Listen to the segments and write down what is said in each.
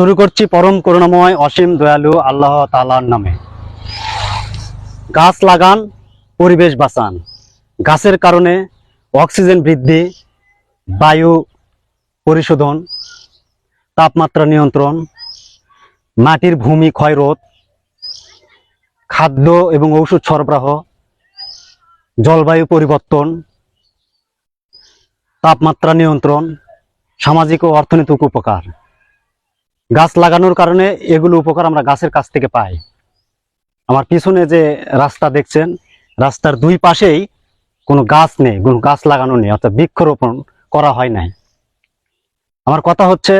শুরু করছি পরম করুণাময় অসীম দয়ালু আল্লাহ তালার নামে। গাছ লাগান, পরিবেশ বাঁচান। গাছের কারণে অক্সিজেন বৃদ্ধি, বায়ু পরিশোধন, তাপমাত্রা নিয়ন্ত্রণ, মাটির ভূমি ক্ষয়রোধ, খাদ্য এবং ঔষধ সরবরাহ, জলবায়ু পরিবর্তন, তাপমাত্রা নিয়ন্ত্রণ, সামাজিক ও অর্থনৈতিক উপকার। গাছ লাগানোর কারণে এগুলো উপকার আমরা গাছের কাছ থেকে পাই। আমার পিছনে যে রাস্তা দেখছেন, রাস্তার দুই পাশেই কোনো গাছ নেই, কোনো গাছ লাগানো নেই, অর্থাৎ বৃক্ষরোপণ করা হয় নাই। আমার কথা হচ্ছে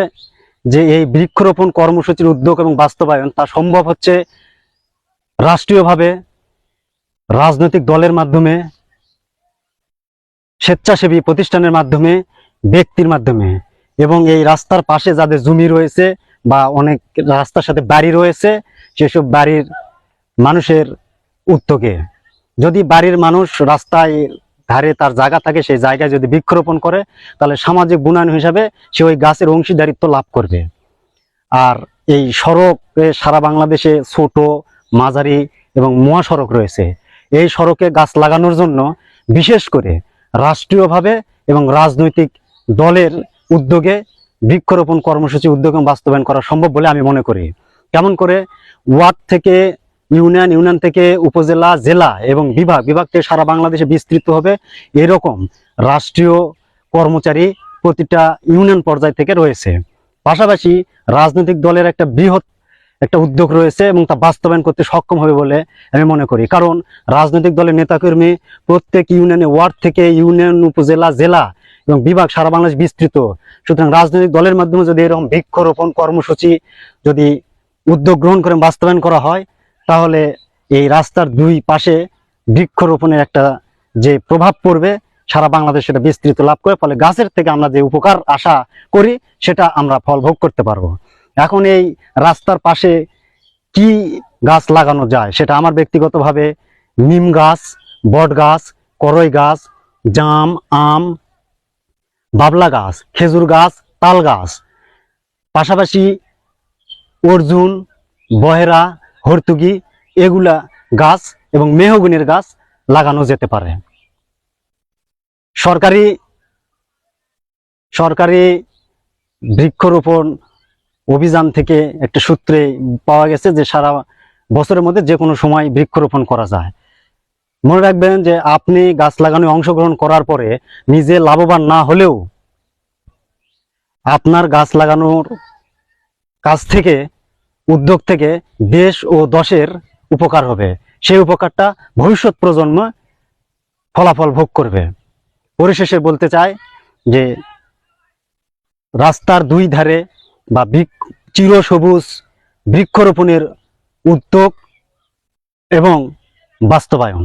যে এই বৃক্ষরোপণ কর্মসূচির উদ্যোগ এবং বাস্তবায়ন তা সম্ভব হচ্ছে রাষ্ট্রীয়ভাবে, রাজনৈতিক দলের মাধ্যমে, স্বেচ্ছাসেবী প্রতিষ্ঠানের মাধ্যমে, ব্যক্তির মাধ্যমে। এবং এই রাস্তার পাশে যাদের জমি রয়েছে বা অনেক রাস্তার সাথে বাড়ি রয়েছে, সেসব বাড়ির মানুষের উদ্যোগে। যদি বাড়ির মানুষ রাস্তায় ধারে তার জায়গা থাকে, সেই জায়গায় যদি বৃক্ষরোপণ করে, তাহলে সামাজিক গুণায়ন হিসাবে সে ওই গাছের অংশীদারিত্ব লাভ করবে। আর এই সড়কে সারা বাংলাদেশে ছোট, মাঝারি এবং মহাসড়ক রয়েছে। এই সড়কে গাছ লাগানোর জন্য বিশেষ করে রাষ্ট্রীয়ভাবে এবং রাজনৈতিক দলের উদ্যোগে বৃক্ষরোপণ কর্মসূচি উদ্যোগ বাস্তবায়ন করা সম্ভব বলে আমি মনে করি। কেমন করে ওয়ার্ড থেকে ইউনিয়ন ইউনিয়ন থেকে উপজেলা, জেলা এবং বিভাগ বিভাগ থেকে সারা বাংলাদেশে বিস্তৃত হবে এরকম রাষ্ট্রীয় কর্মচারী প্রতিটা ইউনিয়ন পর্যায় থেকে রয়েছে। পাশাপাশি রাজনৈতিক দলের একটা বৃহৎ একটা উদ্যোগ রয়েছে এবং তা বাস্তবায়ন করতে সক্ষম হবে বলে আমি মনে করি। কারণ রাজনৈতিক দলের নেতাকর্মী প্রত্যেক ইউনিয়নে ওয়ার্ড থেকে ইউনিয়ন, উপজেলা, জেলা এবং বিভাগ সারা বাংলাদেশ বিস্তৃত। সুতরাং রাজনৈতিক দলের মাধ্যমে যদি এরকম বৃক্ষরোপণ কর্মসূচি যদি উদ্যোগ গ্রহণ করে, বাস্তবায়ন করা হয়, তাহলে এই রাস্তার দুই পাশে বৃক্ষরোপণের একটা যে প্রভাব পড়বে, সারা বাংলাদেশ সেটা বিস্তৃত লাভ করে, ফলে গাছের থেকে আমরা যে উপকার আশা করি, সেটা আমরা ফল ভোগ করতে পারব। এখন এই রাস্তার পাশে কি গাছ লাগানো যায়, সেটা আমার ব্যক্তিগতভাবে নিম গাছ, বট গাছ, করই গাছ, জাম, আম বাবলা গাছ, খেজুর গাছ, তাল গাছ। পাশাপাশি অর্জুন, বহেরা হর্তুগি এগুলা গাছ এবং মেহগুনের গাছ লাগানো যেতে পারে। সরকারি সরকারি বৃক্ষরোপণ অভিযান থেকে একটা সূত্রে পাওয়া গেছে যে সারা বছরের মধ্যে যে কোনো সময় বৃক্ষরোপণ করা যায়। মনে রাখবেন যে আপনি গাছ লাগানো অংশগ্রহণ করার পরে নিজে লাভবান না হলেও আপনার গাছ লাগানোর কাছ থেকে, উদ্যোগ থেকে দেশ ও দশের উপকার হবে। সেই উপকারটা ভবিষ্যৎ প্রজন্ম ফলাফল ভোগ করবে। পরিশেষে বলতে চাই যে রাস্তার দুই ধারে বা চিরসবুজ বৃক্ষরোপণের উদ্যোগ এবং বাস্তবায়ন।